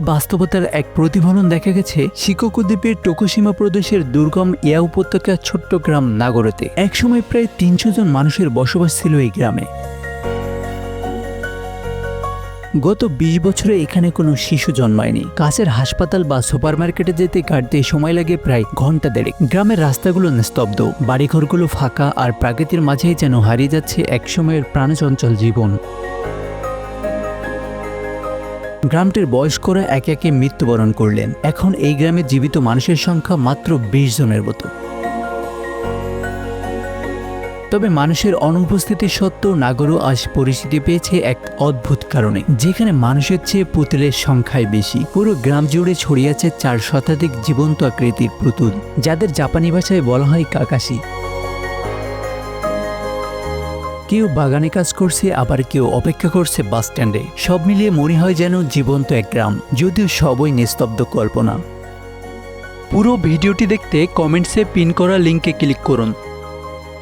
এই বাস্তবতার এক প্রতিফলন দেখা গেছে শিকোকু দ্বীপের টোকোসীমা প্রদেশের দুর্গম ইয়া উপত্যকার ছোট্ট গ্রাম নাগরতে। একসময় প্রায় তিনশো জন মানুষের বসবাস ছিল এই গ্রামে। গত ২০ বছরে এখানে কোনো শিশু জন্মায়নি। কাছের হাসপাতাল বা সুপারমার্কেটে যেতে কাটতে সময় লাগে প্রায় ঘণ্টা দেড়েক। গ্রামের রাস্তাগুলো নিস্তব্ধ, বাড়িঘরগুলো ফাঁকা, আর প্রাকৃতির মাঝেই যেন হারিয়ে যাচ্ছে একসময়ের প্রাণচঞ্চল জীবন। গ্রামটির বয়স্করা একে একে মৃত্যুবরণ করলেন। এখন এই গ্রামে জীবিত মানুষের সংখ্যা মাত্র বিশ জনের মতো। তবে মানুষের অনুপস্থিতি সত্ত্বেও নাগরও আজ পরিচিতি পেয়েছে এক অদ্ভুত কারণে, যেখানে মানুষের চেয়ে পুতুলের সংখ্যায় বেশি। পুরো গ্রাম জুড়ে ছড়িয়ে আছে চার শতাধিক জীবন্ত আকৃতির পুতুল, যাদের জাপানি ভাষায় বলা হয় কাকাশি। কেউ বাগানে কাজ করছে, আবার কেউ অপেক্ষা করছে বাস স্ট্যান্ডে। সব মিলিয়ে মনে হয় যেন জীবন্ত এক গ্রাম, যদিও সবই নিস্তব্ধ কল্পনা। পুরো ভিডিওটি দেখতে কমেন্টসে পিন করা লিঙ্কে ক্লিক করুন।